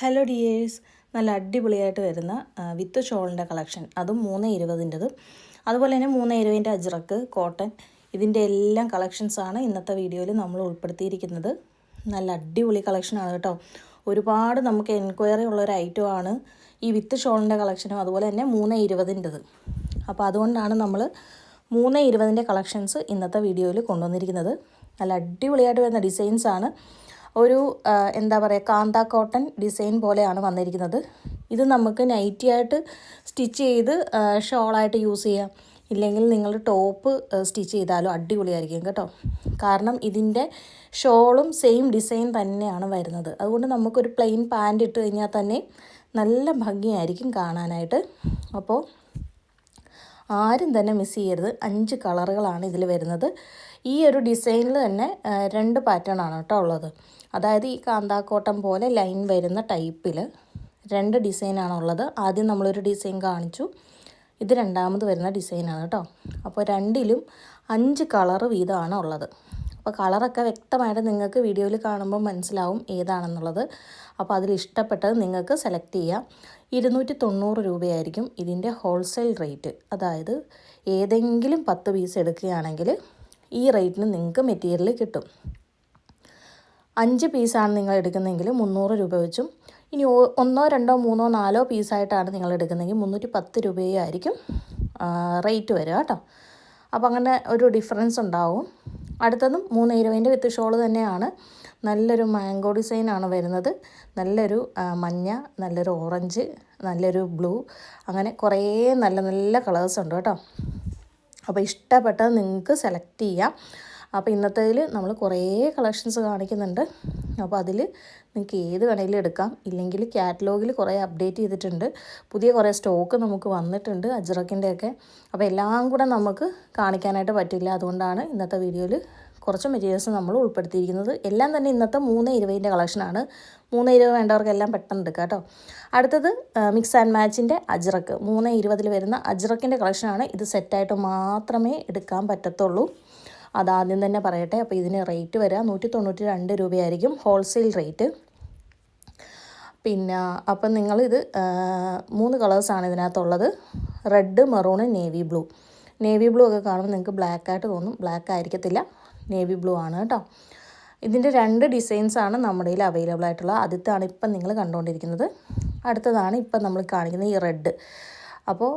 Hello dears നല്ല അടിപൊളിയായിട്ട് വരുന്ന വിത്ത് ഷോളിന്റെ കളക്ഷൻ. അതും മൂന്ന് ഇരുപതിന്റെത്. അതുപോലെ തന്നെ മൂന്ന് ഇരുപതിന്റെ അജ്രക്ക് കോട്ടൺ. ഇതിന്റെ എല്ലാം കളക്ഷൻസാണ് ഇന്നത്തെ വീഡിയോയിൽ നമ്മൾ ഉൾപ്പെടുത്തിയിരിക്കുന്നത്. നല്ല അടിപൊളി കളക്ഷനാണ് കേട്ടോ. ഒരുപാട് നമുക്ക് എൻക്വയറി ഉള്ള ഒരു ഐറ്റമാണ് ഈ വിത്ത് ഷോളിന്റെ കളക്ഷനും അതുപോലെ തന്നെ മൂന്ന് ഇരുപതിന്റെത്. അപ്പോൾ അതുകൊണ്ടാണ് നമ്മൾ മൂന്ന് ഇരുപതിന്റെ കളക്ഷൻസ് ഇന്നത്തെ വീഡിയോയിൽ കൊണ്ടുവന്നിരിക്കുന്നത്. നല്ല അടിപൊളിയായിട്ട് വരുന്ന ഡിസൈൻസാണ് ഒരു എന്താ പറയുക കാന്ത കോട്ടൺ ഡിസൈൻ പോലെയാണ് വന്നിരിക്കുന്നത്. ഇത് നമുക്ക് നൈറ്റിയായിട്ട് സ്റ്റിച്ച് ചെയ്ത് ഷോളായിട്ട് യൂസ് ചെയ്യാം. ഇല്ലെങ്കിൽ നിങ്ങൾ ടോപ്പ് സ്റ്റിച്ച് ചെയ്താലും അടിപൊളിയായിരിക്കും കേട്ടോ. കാരണം ഇതിന്റെ ഷോളും സെയിം ഡിസൈൻ തന്നെയാണ് വരുന്നത്. അതുകൊണ്ട് നമുക്കൊരു പ്ലെയിൻ പാന്റ് ഇട്ട് കഴിഞ്ഞാൽ തന്നെ നല്ല ഭംഗിയായിരിക്കും കാണാനായിട്ട്. അപ്പോൾ ആരും തന്നെ മിസ് ചെയ്യരുത്. അഞ്ച് കളറുകളാണ് ഇതിൽ വരുന്നത്. ഈ ഒരു ഡിസൈനിൽ തന്നെ രണ്ട് പാറ്റേൺ ആണ് കേട്ടോ ഉള്ളത്. അതായത് ഈ കാന്താക്കോട്ടം പോലെ ലൈൻ വരുന്ന ടൈപ്പിൽ രണ്ട് ഡിസൈനാണ് ഉള്ളത്. ആദ്യം നമ്മളൊരു ഡിസൈൻ കാണിച്ചു. ഇത് രണ്ടാമത് വരുന്ന ഡിസൈനാണ് കേട്ടോ. അപ്പോൾ രണ്ടിലും അഞ്ച് കളർ വീതമാണ് ഉള്ളത്. അപ്പോൾ കളറൊക്കെ വ്യക്തമായിട്ട് നിങ്ങൾക്ക് വീഡിയോയിൽ കാണുമ്പോൾ മനസ്സിലാവും ഏതാണെന്നുള്ളത്. അപ്പോൾ അതിൽ ഇഷ്ടപ്പെട്ടത് നിങ്ങൾക്ക് സെലക്ട് ചെയ്യാം. ഇരുന്നൂറ്റി തൊണ്ണൂറ് രൂപയായിരിക്കും ഇതിന്റെ ഹോൾസെയിൽ റേറ്റ് അതായത് ഏതെങ്കിലും പത്ത് പീസ് എടുക്കുകയാണെങ്കിൽ ഈ റേറ്റിന് നിങ്ങൾക്ക് മെറ്റീരിയൽ കിട്ടും. അഞ്ച് പീസാണ് നിങ്ങൾ എടുക്കുന്നതെങ്കിൽ മുന്നൂറ് രൂപ വെച്ചും. ഇനി ഒന്നോ രണ്ടോ മൂന്നോ നാലോ പീസായിട്ടാണ് നിങ്ങൾ എടുക്കുന്നതെങ്കിൽ മുന്നൂറ്റി പത്ത് രൂപയായിരിക്കും റേറ്റ് വരിക കേട്ടോ. അപ്പോൾ അങ്ങനെ ഒരു ഡിഫറൻസ് ഉണ്ടാവും. അടുത്തതും മൂന്ന് ഇരുപതിന്റെ വിത്ത് ഷോൾ തന്നെയാണ്. നല്ലൊരു മാംഗോ ഡിസൈനാണ് വരുന്നത്. നല്ലൊരു മഞ്ഞ നല്ലൊരു ഓറഞ്ച് നല്ലൊരു ബ്ലൂ അങ്ങനെ കുറേ നല്ല നല്ല കളേഴ്സ് ഉണ്ട് കേട്ടോ. അപ്പോൾ ഇഷ്ടപ്പെട്ടത് നിങ്ങൾക്ക് സെലക്ട് ചെയ്യാം. അപ്പോൾ ഇന്നത്തേതിൽ നമ്മൾ കുറേ കളക്ഷൻസ് കാണിക്കുന്നുണ്ട്. അപ്പോൾ അതിൽ നിങ്ങൾക്ക് ഏത് വേണമെങ്കിലും എടുക്കാം. ഇല്ലെങ്കിൽ കാറ്റലോഗിൽ കുറേ അപ്ഡേറ്റ് ചെയ്തിട്ടുണ്ട്. പുതിയ കുറേ സ്റ്റോക്ക് നമുക്ക് വന്നിട്ടുണ്ട് അജ്രക്കിന്റെയൊക്കെ അപ്പോൾ എല്ലാം കൂടെ നമുക്ക് കാണിക്കാനായിട്ട് പറ്റില്ല. അതുകൊണ്ടാണ് ഇന്നത്തെ വീഡിയോയിൽ കുറച്ച് മെറ്റീരിയൽസ് നമ്മൾ ഉൾപ്പെടുത്തിയിരിക്കുന്നത്. എല്ലാം തന്നെ ഇന്നത്തെ മൂന്ന് ഇരുപതിന്റെ കളക്ഷനാണ് മൂന്ന് ഇരുപത് വേണ്ടവർക്കെല്ലാം പെട്ടെന്ന് എടുക്കാം കേട്ടോ. അടുത്തത് മിക്സ് ആൻഡ് മാച്ചിന്റെ അജ്രക്ക്. മൂന്ന് ഇരുപതിൽ വരുന്ന അജ്രക്കിന്റെ കളക്ഷനാണ് ഇത് സെറ്റായിട്ട് മാത്രമേ എടുക്കാൻ പറ്റത്തുള്ളൂ. അതാദ്യം തന്നെ പറയട്ടെ. അപ്പോൾ ഇതിന് റേറ്റ് വരിക. നൂറ്റി തൊണ്ണൂറ്റി രണ്ട് രൂപയായിരിക്കും ഹോൾസെയിൽ റേറ്റ് പിന്നെ അപ്പം നിങ്ങളിത് മൂന്ന് കളേഴ്സാണ് ഇതിനകത്തുള്ളത്. Red maroon navy blue navy blue ഒക്കെ കാണുമ്പോൾ നിങ്ങൾക്ക് ബ്ലാക്ക് ആയിട്ട് തോന്നും. ബ്ലാക്ക് ആയിരിക്കത്തില്ല. നേവി ബ്ലൂ ആണ് കേട്ടോ. ഇതിന്റെ രണ്ട് ഡിസൈൻസാണ് നമ്മുടെ കയ്യിൽ അവൈലബിൾ ആയിട്ടുള്ളത് ആദ്യത്താണ് ഇപ്പം നിങ്ങൾ കണ്ടുകൊണ്ടിരിക്കുന്നത്. അടുത്തതാണ് ഇപ്പം നമ്മൾ കാണിക്കുന്നത് ഈ റെഡ്. അപ്പോൾ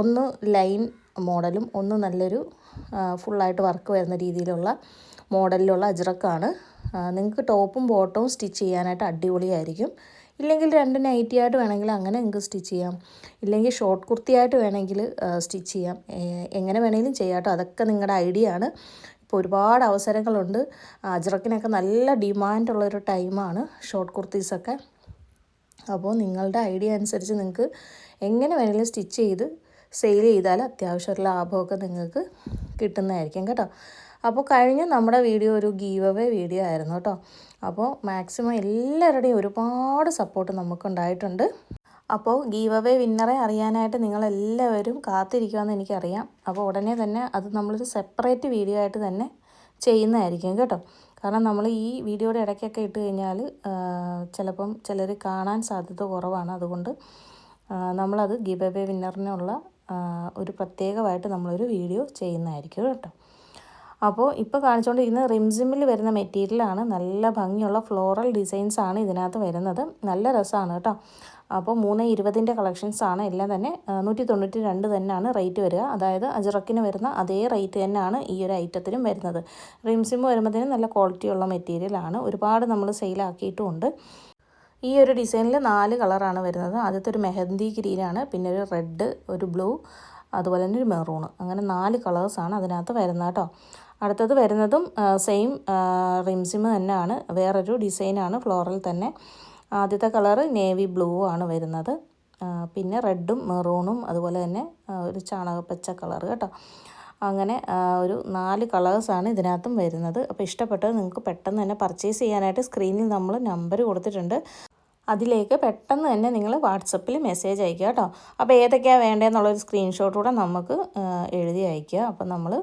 ഒന്ന് ലൈൻ മോഡലും ഒന്ന് നല്ലൊരു ഫുള്ളായിട്ട് വർക്ക് വരുന്ന രീതിയിലുള്ള മോഡലിലുള്ള അജ്രക്കാണ്. നിങ്ങൾക്ക് ടോപ്പും ബോട്ടവും സ്റ്റിച്ച് ചെയ്യാനായിട്ട് അടിപൊളിയായിരിക്കും. ഇല്ലെങ്കിൽ രണ്ട് നൈറ്റി ആയിട്ട് വേണമെങ്കിൽ അങ്ങനെ നിങ്ങൾക്ക് സ്റ്റിച്ച് ചെയ്യാം. ഇല്ലെങ്കിൽ ഷോർട്ട് കുർത്തിയായിട്ട് വേണമെങ്കിൽ സ്റ്റിച്ച് ചെയ്യാം. എങ്ങനെ വേണമെങ്കിലും ചെയ്യാം കേട്ടോ. അതൊക്കെ നിങ്ങളുടെ ഐഡിയ ആണ്. ഇപ്പോൾ ഒരുപാട് അവസരങ്ങളുണ്ട്. അജ്രക്കിനൊക്കെ നല്ല ഡിമാൻഡുള്ളൊരു ടൈമാണ് ഷോർട്ട് കുർത്തീസൊക്കെ അപ്പോൾ നിങ്ങളുടെ ഐഡിയ അനുസരിച്ച് നിങ്ങൾക്ക് എങ്ങനെ വേണമെങ്കിലും സ്റ്റിച്ച് ചെയ്ത് സെയിൽ ചെയ്താൽ അത്യാവശ്യം ഒരു ലാഭമൊക്കെ നിങ്ങൾക്ക് കിട്ടുന്നതായിരിക്കും കേട്ടോ. അപ്പോൾ കഴിഞ്ഞ നമ്മുടെ വീഡിയോ ഒരു ഗീവ് അവേ വീഡിയോ ആയിരുന്നു കേട്ടോ. അപ്പോൾ മാക്സിമം എല്ലാവരുടെയും ഒരുപാട് സപ്പോർട്ട് നമുക്കുണ്ടായിട്ടുണ്ട്. അപ്പോൾ ഗീവ് അവേ വിന്നറെ അറിയാനായിട്ട് നിങ്ങളെല്ലാവരും കാത്തിരിക്കുമെന്ന് എനിക്കറിയാം. അപ്പോൾ ഉടനെ തന്നെ അത് നമ്മളൊരു സെപ്പറേറ്റ് വീഡിയോ ആയിട്ട് തന്നെ ചെയ്യുന്നതായിരിക്കും കേട്ടോ. കാരണം നമ്മൾ ഈ വീഡിയോയുടെ ഇടയ്ക്കൊക്കെ ഇട്ട് കഴിഞ്ഞാൽ ചിലപ്പം ചിലർ കാണാൻ സാധ്യത കുറവാണ്. അതുകൊണ്ട് നമ്മളത് ഗീവ് അവേ വിന്നറിനുള്ള ഒരു പ്രത്യേകമായിട്ട് നമ്മളൊരു വീഡിയോ ചെയ്യുന്നതായിരിക്കും കേട്ടോ. അപ്പോൾ ഇപ്പോൾ കാണിച്ചുകൊണ്ടിരിക്കുന്നത് റിംസിമിൽ വരുന്ന മെറ്റീരിയലാണ് നല്ല ഭംഗിയുള്ള ഫ്ലോറൽ ഡിസൈൻസാണ് ഇതിനകത്ത് വരുന്നത്. നല്ല രസമാണ് കേട്ടോ. അപ്പോൾ മൂന്ന് ഇരുപതിന്റെ കളക്ഷൻസ് ആണ്. എല്ലാം തന്നെ നൂറ്റി തൊണ്ണൂറ്റി രണ്ട് തന്നെയാണ് റേറ്റ് വരിക. അതായത് അജറക്കിന് വരുന്ന അതേ റേറ്റ് തന്നെയാണ് ഈ ഒരു ഐറ്റത്തിനും വരുന്നത്. റിംസിം വരുമ്പോഴത്തേനും നല്ല ക്വാളിറ്റിയുള്ള മെറ്റീരിയലാണ് ഒരുപാട് നമ്മൾ സെയിലാക്കിയിട്ടുമുണ്ട് ഈ ഒരു ഡിസൈനിൽ നാല് കളറാണ് വരുന്നത്. ആദ്യത്തെ ഒരു മെഹന്തി ഗ്രീനാണ് പിന്നെ ഒരു റെഡ് ഒരു ബ്ലൂ അതുപോലെ തന്നെ ഒരു മെറൂൺ അങ്ങനെ നാല് കളേഴ്സാണ് അതിനകത്ത് വരുന്നത് കേട്ടോ അടുത്തത് വരുന്നതും സെയിം റിംസിമ് തന്നെയാണ്. വേറൊരു ഡിസൈനാണ് ഫ്ലോറൽ തന്നെ. ആദ്യത്തെ കളറ് നേവി ബ്ലൂ ആണ് വരുന്നത്. പിന്നെ റെഡും മെറൂണും അതുപോലെ തന്നെ ഒരു ചാണകപ്പച്ച കളർ കേട്ടോ. അങ്ങനെ ഒരു നാല് കളേഴ്സാണ് ഇതിനകത്തും വരുന്നത്. അപ്പോൾ ഇഷ്ടപ്പെട്ടത് നിങ്ങൾക്ക് പെട്ടെന്ന് തന്നെ പർച്ചേസ് ചെയ്യാനായിട്ട് സ്ക്രീനിൽ നമ്മൾ നമ്പർ കൊടുത്തിട്ടുണ്ട്. അതിലേക്ക് പെട്ടെന്ന് തന്നെ നിങ്ങൾ വാട്സപ്പിൽ മെസ്സേജ് അയക്കുക കേട്ടോ. അപ്പോൾ ഏതൊക്കെയാണ് വേണ്ടതെന്നുള്ളൊരു സ്ക്രീൻഷോട്ട് കൂടെ നമുക്ക് എഴുതി അയക്കുക അപ്പോൾ നമ്മൾ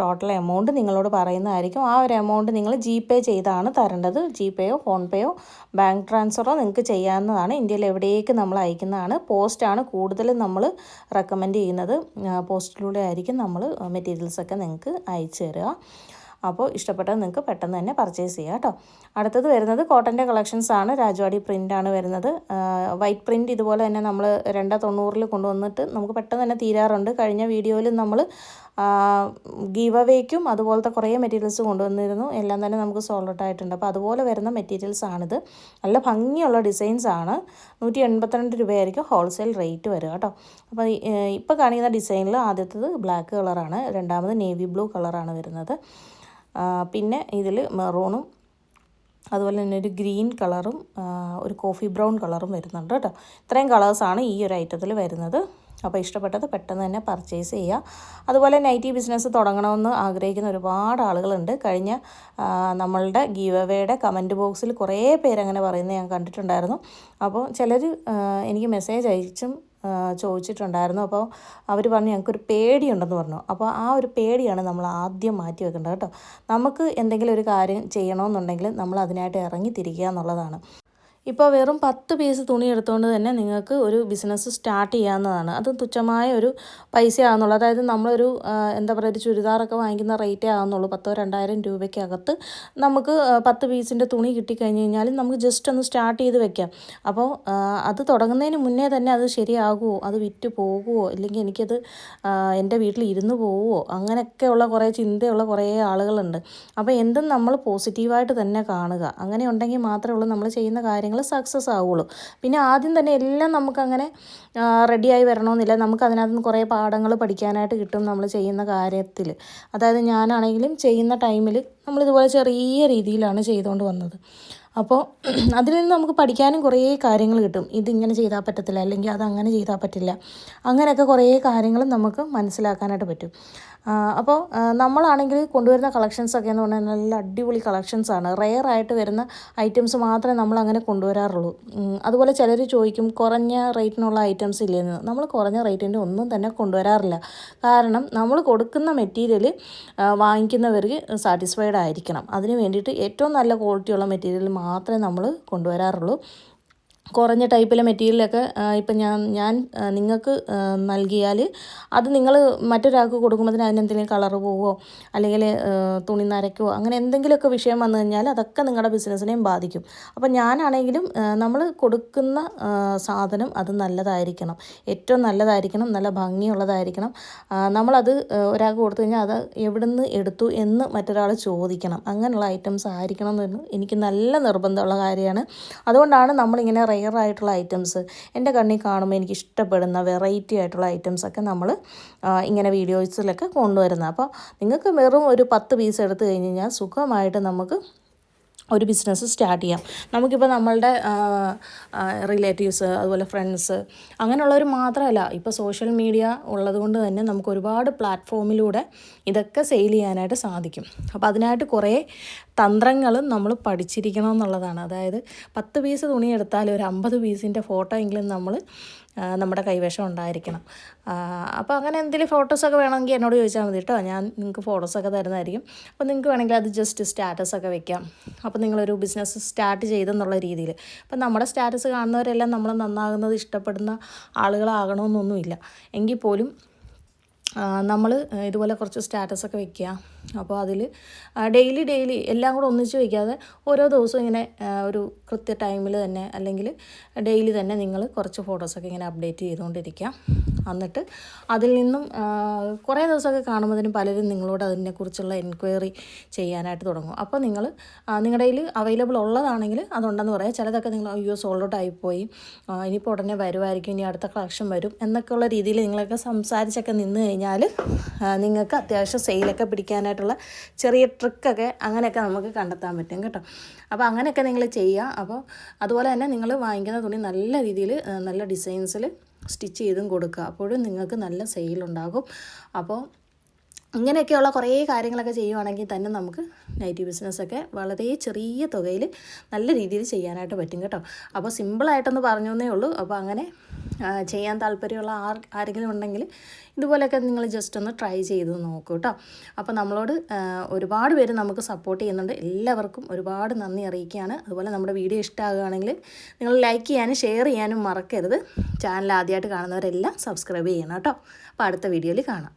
ടോട്ടൽ എമൗണ്ട് നിങ്ങളോട് പറയുന്നതായിരിക്കും. ആ ഒരു എമൗണ്ട് നിങ്ങൾ ജി പേ ചെയ്താണ് തരേണ്ടത്. ജി പേയോ ഫോൺ പേയോ ബാങ്ക് ട്രാൻസ്ഫറോ നിങ്ങൾക്ക് ചെയ്യാവുന്നതാണ്. ഇന്ത്യയിൽ എവിടേക്ക് നമ്മൾ അയക്കുന്നതാണ്. പോസ്റ്റാണ് കൂടുതലും നമ്മൾ റെക്കമെൻഡ് ചെയ്യുന്നത്. പോസ്റ്റിലൂടെ ആയിരിക്കും നമ്മൾ മെറ്റീരിയൽസൊക്കെ നിങ്ങൾക്ക് അയച്ചു തരിക. അപ്പോൾ ഇഷ്ടപ്പെട്ടത് നിങ്ങൾക്ക് പെട്ടെന്ന് തന്നെ പർച്ചേസ് ചെയ്യാം കേട്ടോ. അടുത്തത് വരുന്നത് കോട്ടന്റെ കളക്ഷൻസ് ആണ്. രാജവാടി പ്രിന്റാണ് വരുന്നത്. വൈറ്റ് പ്രിന്റ് ഇതുപോലെ തന്നെ നമ്മൾ രണ്ടാ തൊണ്ണൂറിൽ കൊണ്ടുവന്നിട്ട് നമുക്ക് പെട്ടെന്ന് തന്നെ തീരാറുണ്ട്. കഴിഞ്ഞ വീഡിയോയിൽ നമ്മൾ ഗീവ് അവേക്കും അതുപോലത്തെ കുറേ മെറ്റീരിയൽസ് കൊണ്ടുവന്നിരുന്നു. എല്ലാം തന്നെ നമുക്ക് സോൾഡ് ഔട്ട് ആയിട്ടുണ്ട്. അപ്പോൾ അതുപോലെ വരുന്ന മെറ്റീരിയൽസ് ആണിത്. നല്ല ഭംഗിയുള്ള ഡിസൈൻസ് ആണ്. നൂറ്റി എൺപത്തിരണ്ട് രൂപയായിരിക്കും ഹോൾസെയിൽ റേറ്റ് വരിക കേട്ടോ. അപ്പോൾ ഇപ്പോൾ കാണിക്കുന്ന ഡിസൈനിൽ ആദ്യത്തത് ബ്ലാക്ക് കളറാണ് രണ്ടാമത് നേവി ബ്ലൂ കളറാണ് വരുന്നത്. പിന്നെ ഇതിൽ മെറൂണും അതുപോലെ തന്നെ ഒരു ഗ്രീൻ കളറും ഒരു കോഫി ബ്രൗൺ കളറും വരുന്നുണ്ട് കേട്ടോ. ഇത്രയും കളേഴ്സാണ് ഈ ഒരു ഐറ്റത്തിൽ വരുന്നത്. അപ്പോൾ ഇഷ്ടപ്പെട്ടത് പെട്ടെന്ന് തന്നെ പർച്ചേസ് ചെയ്യുക. അതുപോലെ നൈറ്റി ബിസിനസ് തുടങ്ങണമെന്ന് ആഗ്രഹിക്കുന്ന ഒരുപാട് ആളുകളുണ്ട്. കഴിഞ്ഞ നമ്മളുടെ ഗീവ് കമന്റ് ബോക്സിൽ കുറേ പേരങ്ങനെ പറയുന്നത് ഞാൻ കണ്ടിട്ടുണ്ടായിരുന്നു. അപ്പോൾ ചിലർ എനിക്ക് മെസ്സേജ് അയച്ചും ചോദിച്ചിട്ടുണ്ടായിരുന്നു. അപ്പോൾ അവർ പറഞ്ഞു ഞങ്ങൾക്കൊരു പേടിയുണ്ടെന്ന് പറഞ്ഞു. അപ്പോൾ ആ ഒരു പേടിയാണ് നമ്മൾ ആദ്യം മാറ്റി വെക്കേണ്ടത് കേട്ടോ. നമുക്ക് എന്തെങ്കിലും ഒരു കാര്യം ചെയ്യണമെന്നുണ്ടെങ്കിൽ നമ്മൾ അതിനായിട്ട് ഇറങ്ങി തിരിക്കുക എന്നുള്ളതാണ്. ഇപ്പോൾ വെറും പത്ത് പീസ് തുണി എടുത്തുകൊണ്ട് തന്നെ നിങ്ങൾക്ക് ഒരു ബിസിനസ് സ്റ്റാർട്ട് ചെയ്യാവുന്നതാണ്. അത് തുച്ഛമായ ഒരു പൈസ ആകുന്നുള്ളൂ അതായത് നമ്മളൊരു എന്താ പറയുക ഒരു ചുരിദാറൊക്കെ വാങ്ങിക്കുന്ന റേറ്റേ ആകുന്നുള്ളൂ പത്തോ രണ്ടായിരം രൂപയ്ക്കകത്ത് നമുക്ക് പത്ത് പീസിന്റെ തുണി കിട്ടിക്കഴിഞ്ഞ് കഴിഞ്ഞാൽ നമുക്ക് ജസ്റ്റ് ഒന്ന് സ്റ്റാർട്ട് ചെയ്ത് വെക്കാം. അപ്പോൾ അത് തുടങ്ങുന്നതിന് മുന്നേ തന്നെ അത് ശരിയാകുമോ അത് വിറ്റ് പോകുമോ ഇല്ലെങ്കിൽ എനിക്കത് എന്റെ വീട്ടിൽ ഇരുന്ന് പോവുമോ അങ്ങനെയൊക്കെയുള്ള കുറേ ചിന്തയുള്ള കുറേ ആളുകളുണ്ട്. അപ്പോൾ എന്തും നമ്മൾ പോസിറ്റീവായിട്ട് തന്നെ കാണുക. അങ്ങനെ ഉണ്ടെങ്കിൽ മാത്രമേ ഉള്ളൂ നമ്മൾ ചെയ്യുന്ന കാര്യങ്ങൾ സക്സസ് ആവുള്ളൂ. പിന്നെ ആദ്യം തന്നെ എല്ലാം നമുക്കങ്ങനെ റെഡിയായി വരണമെന്നില്ല നമുക്ക് അതിനകത്ത് നിന്ന് കുറേ പാഠങ്ങൾ പഠിക്കാനായിട്ട് കിട്ടും നമ്മൾ ചെയ്യുന്ന കാര്യത്തിൽ അതായത് ഞാനാണെങ്കിലും ചെയ്യുന്ന ടൈമിൽ നമ്മളിതുപോലെ ചെറിയ രീതിയിലാണ് ചെയ്തുകൊണ്ട് വന്നത്. അപ്പോൾ അതിൽ നിന്ന് നമുക്ക് പഠിക്കാനും കുറേ കാര്യങ്ങൾ കിട്ടും. ഇതിങ്ങനെ ചെയ്താൽ പറ്റത്തില്ല അല്ലെങ്കിൽ അത് അങ്ങനെ ചെയ്താൽ പറ്റില്ല. അങ്ങനെയൊക്കെ കുറേ കാര്യങ്ങളും നമുക്ക് മനസ്സിലാക്കാനായിട്ട് പറ്റും. അപ്പോൾ നമ്മളാണെങ്കിൽ കൊണ്ടുവരുന്ന കളക്ഷൻസൊക്കെ എന്ന് പറഞ്ഞാൽ നല്ല അടിപൊളി കളക്ഷൻസാണ് റെയർ ആയിട്ട് വരുന്ന ഐറ്റംസ് മാത്രമേ നമ്മൾ അങ്ങനെ കൊണ്ടുവരാറുള്ളൂ അതുപോലെ ചിലർ ചോദിക്കും കുറഞ്ഞ റേറ്റിനുള്ള ഐറ്റംസ് ഇല്ലെന്ന്? നമ്മൾ കുറഞ്ഞ റേറ്റിന്റെ ഒന്നും തന്നെ കൊണ്ടുവരാറില്ല. കാരണം നമ്മൾ കൊടുക്കുന്ന മെറ്റീരിയൽ വാങ്ങിക്കുന്നവർക്ക് സാറ്റിസ്ഫൈഡ് ആയിരിക്കണം. അതിന് വേണ്ടിയിട്ട് ഏറ്റവും നല്ല ക്വാളിറ്റിയുള്ള മെറ്റീരിയൽ മാത്രമേ നമ്മൾ കൊണ്ടുവരാറുള്ളൂ. കുറഞ്ഞ ടൈപ്പിലെ മെറ്റീരിയലൊക്കെ ഇപ്പം ഞാൻ ഞാൻ നിങ്ങൾക്ക് നൽകിയാൽ അത് നിങ്ങൾ മറ്റൊരാൾക്ക് കൊടുക്കുമ്പോൾ അതിനെന്തെങ്കിലും കളർ പോവോ അല്ലെങ്കിൽ തുണി നരയ്ക്കുവോ അങ്ങനെ എന്തെങ്കിലുമൊക്കെ വിഷയം വന്നു കഴിഞ്ഞാൽ അതൊക്കെ നിങ്ങളുടെ ബിസിനസ്സിനെയും ബാധിക്കും. അപ്പം ഞാനാണെങ്കിലും നമ്മൾ കൊടുക്കുന്ന സാധനം അത് നല്ലതായിരിക്കണം. ഏറ്റവും നല്ലതായിരിക്കണം നല്ല ഭംഗിയുള്ളതായിരിക്കണം. നമ്മളത് ഒരാൾക്ക് കൊടുത്തു കഴിഞ്ഞാൽ അത് എവിടുന്ന് എടുത്തു എന്ന് മറ്റൊരാൾ ചോദിക്കണം. അങ്ങനെയുള്ള ഐറ്റംസ് ആയിരിക്കണം എന്ന് എനിക്ക് നല്ല നിർബന്ധമുള്ള കാര്യമാണ്. അതുകൊണ്ടാണ് നമ്മളിങ്ങനെ റെയർ ആയിട്ടുള്ള ഐറ്റംസ് എന്റെ കണ്ണിൽ കാണുമ്പോൾ എനിക്ക് ഇഷ്ടപ്പെടുന്ന വെറൈറ്റി ആയിട്ടുള്ള ഐറ്റംസൊക്കെ നമ്മൾ ഇങ്ങനെ വീഡിയോസിലൊക്കെ കൊണ്ടുവരുന്നത്. അപ്പോൾ നിങ്ങൾക്ക് വെറും ഒരു പത്ത് പീസ് എടുത്തു കഴിഞ്ഞ് കഴിഞ്ഞാൽ സുഖമായിട്ട് നമുക്ക് ഒരു ബിസിനസ് സ്റ്റാർട്ട് ചെയ്യാം. നമുക്കിപ്പോൾ നമ്മളുടെ റിലേറ്റീവ്സ് അതുപോലെ ഫ്രണ്ട്സ് അങ്ങനെയുള്ളവർ മാത്രമല്ല ഇപ്പോൾ സോഷ്യൽ മീഡിയ ഉള്ളത് കൊണ്ട് തന്നെ നമുക്ക് ഒരുപാട് പ്ലാറ്റ്ഫോമിലൂടെ ഇതൊക്കെ സെയിൽ ചെയ്യാനായിട്ട് സാധിക്കും. അപ്പോൾ അതിനായിട്ട് കുറേ തന്ത്രങ്ങളും നമ്മൾ പഠിച്ചിരിക്കണം എന്നുള്ളതാണ്. അതായത് പത്ത് പീസ് തുണി എടുത്താൽ ഒരു അമ്പത് പീസിന്റെ ഫോട്ടോ എങ്കിലും നമ്മൾ നമ്മുടെ കൈവശം ഉണ്ടായിരിക്കണം. അപ്പോൾ അങ്ങനെ എന്തെങ്കിലും ഫോട്ടോസൊക്കെ വേണമെങ്കിൽ എന്നോട് ചോദിച്ചാൽ മതി കേട്ടോ ഞാൻ നിങ്ങൾക്ക് ഫോട്ടോസൊക്കെ തരുന്നതായിരിക്കും. അപ്പോൾ നിങ്ങൾക്ക് വേണമെങ്കിൽ അത് ജസ്റ്റ് സ്റ്റാറ്റസൊക്കെ വെക്കാം. അപ്പോൾ നിങ്ങളൊരു ബിസിനസ് സ്റ്റാർട്ട് ചെയ്തെന്നുള്ള രീതിയിൽ അപ്പോൾ നമ്മുടെ സ്റ്റാറ്റസ് കാണുന്നവരെല്ലാം നമ്മൾ നന്നാകുന്നത് ഇഷ്ടപ്പെടുന്ന ആളുകളാകണമെന്നൊന്നുമില്ല എങ്കിൽ പോലും നമ്മൾ ഇതുപോലെ കുറച്ച് സ്റ്റാറ്റസൊക്കെ വെക്കുക അപ്പോൾ അതിൽ ഡെയിലി ഡെയിലി എല്ലാം കൂടെ ഒന്നിച്ച് വയ്ക്കാതെ ഓരോ ദിവസവും ഇങ്ങനെ ഒരു കൃത്യ ടൈമിൽ തന്നെ അല്ലെങ്കിൽ ഡെയിലി തന്നെ നിങ്ങൾ കുറച്ച് ഫോട്ടോസൊക്കെ ഇങ്ങനെ അപ്ഡേറ്റ് ചെയ്തുകൊണ്ടിരിക്കുക എന്നിട്ട് അതിൽ നിന്നും കുറേ ദിവസമൊക്കെ കാണുമ്പോൾ പലരും നിങ്ങളോട് അതിനെക്കുറിച്ചുള്ള എൻക്വയറി ചെയ്യാനായിട്ട് തുടങ്ങും. അപ്പോൾ നിങ്ങൾ നിങ്ങളുടെ കയ്യിൽ അവൈലബിൾ ഉള്ളതാണെങ്കിൽ അതുണ്ടെന്ന് പറയാം. ചിലതൊക്കെ നിങ്ങൾ അയ്യോ സോൾഡ് ഔട്ട് ആയിപ്പോയി. ഇനിയിപ്പോൾ ഉടനെ വരുമായിരിക്കും ഇനി അടുത്ത കളക്ഷൻ വരും. എന്നൊക്കെയുള്ള രീതിയിൽ നിങ്ങളൊക്കെ സംസാരിച്ചൊക്കെ നിന്ന് കഴിഞ്ഞാൽ നിങ്ങൾക്ക് അത്യാവശ്യം സെയിലൊക്കെ പിടിക്കാനായിട്ടുള്ള ചെറിയ ട്രിക്കൊക്കെ അങ്ങനെയൊക്കെ നമുക്ക് കണ്ടെത്താൻ പറ്റും കേട്ടോ. അപ്പോൾ അങ്ങനെയൊക്കെ നിങ്ങൾ ചെയ്യുക. അപ്പോൾ അതുപോലെ തന്നെ നിങ്ങൾ വാങ്ങിക്കുന്ന തുണി നല്ല രീതിയിൽ നല്ല ഡിസൈൻസിൽ സ്റ്റിച്ച് ചെയ്തും കൊടുക്കുക. അപ്പോഴും നിങ്ങൾക്ക് നല്ല സെയിലുണ്ടാകും. അപ്പോൾ ഇങ്ങനെയൊക്കെയുള്ള കുറേ കാര്യങ്ങളൊക്കെ ചെയ്യുവാണെങ്കിൽ തന്നെ നമുക്ക് നൈറ്റി ബിസിനസ്സൊക്കെ വളരെ ചെറിയ തുകയിൽ നല്ല രീതിയിൽ ചെയ്യാനായിട്ട് പറ്റും കേട്ടോ. അപ്പോൾ സിമ്പിളായിട്ടൊന്ന് പറഞ്ഞു എന്നേ ഉള്ളൂ. അപ്പോൾ അങ്ങനെ ചെയ്യാൻ താല്പര്യമുള്ള ആർ ആരെങ്കിലും ഉണ്ടെങ്കിൽ ഇതുപോലെയൊക്കെ നിങ്ങൾ ജസ്റ്റ് ഒന്ന് ട്രൈ ചെയ്ത് നോക്കൂ കേട്ടോ. അപ്പോൾ നമ്മളോട് ഒരുപാട് പേര് നമുക്ക് സപ്പോർട്ട് ചെയ്യുന്നുണ്ട്. എല്ലാവർക്കും ഒരുപാട് നന്ദി അറിയിക്കുകയാണ്. അതുപോലെ നമ്മുടെ വീഡിയോ ഇഷ്ടമാകുകയാണെങ്കിൽ നിങ്ങൾ ലൈക്ക് ചെയ്യാനും ഷെയർ ചെയ്യാനും മറക്കരുത്. ചാനൽ ആദ്യമായിട്ട് കാണുന്നവരെല്ലാം സബ്സ്ക്രൈബ് ചെയ്യണം കേട്ടോ. അപ്പോൾ അടുത്ത വീഡിയോയിൽ കാണാം.